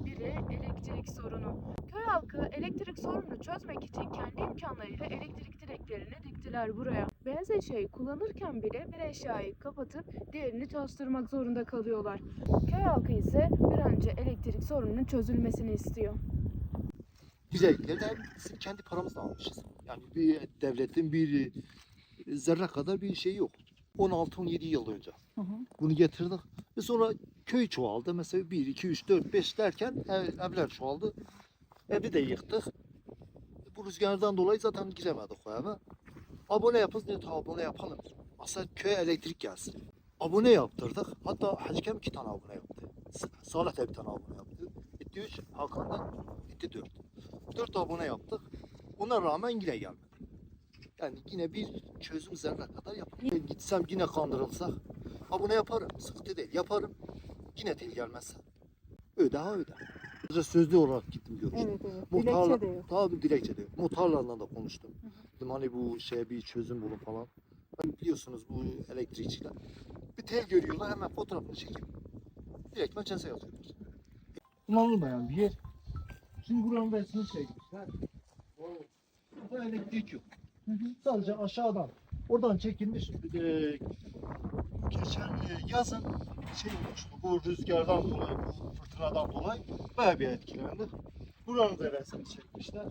sorunlardan biri elektrik sorunu. Köy halkı elektrik sorununu çözmek için kendi imkanlarıyla elektrik direklerini diktiler buraya. Beyaz eşyayı kullanırken bile bir eşyayı kapatıp diğerini çalıştırmak zorunda kalıyorlar. Köy halkı ise bir an önce elektrik sorununun çözülmesini istiyor. Biz elektrikleri bizim kendi paramızla almışız. Yani bir devletin bir zerre kadar bir şeyi yok. 16-17 yıl önce bunu getirdik. Ve sonra köy çoğaldı. Mesela 1, 2, 3, 4, 5 derken ev, evler çoğaldı. Evi de yıktık. Bu rüzgardan dolayı zaten giremedik o eve. Abone yapız ta abone yapalım. Aslında köye elektrik gelsin. Abone yaptırdık. Hatta Hacıkem iki tane abone yaptı. Salih de bir tane abone yaptı. Etti 3, Hakan'dan etti 4. 4 abone yaptık. Ona rağmen yine gelmedi. Yani yine bir çözüm zerre kadar yapılır. Ben Gitsem yine kandırılsak abone yaparım. Sıkıntı değil. Yaparım. Yine değil gelmezse. Öde ha öde. Sadece Sözlü olarak gittim görüştüm. Evet evet. Muhtarla, Dilekçe de yok. tabii dilekçe de yok. Muhtarlarla da konuştum. Dedim hani bu şeye bir çözüm bulun falan. Hani biliyorsunuz bu elektrikçiler. Bir tel görüyorlar hemen fotoğrafını çekip direktmen ceza yazıyorlar. Kullanılmayan bir yer. Şimdi buranın resmini çekmişler. Burada elektrik yok. Sadece aşağıdan. Oradan çekilmiş. E, geçen e, yazın şey olmuştu. Bu rüzgardan dolayı, bu fırtınadan dolayı bayağı bir etkilendik. Buranın da resmini çekmişler.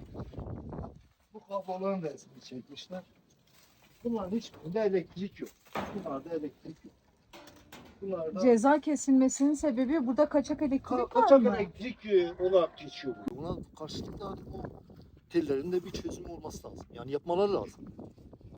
Bu kabloların da resmini çekmişler. Bunların hiçbirinde elektrik yok. Bunlarda elektrik yok. Bunlarda Ceza kesilmesinin sebebi burada kaçak elektrik Ka- var kaçak elektrik e, olarak geçiyor bu. Buna karşılıklı artık o tellerin de bir çözümü olması lazım. Yani yapmaları lazım.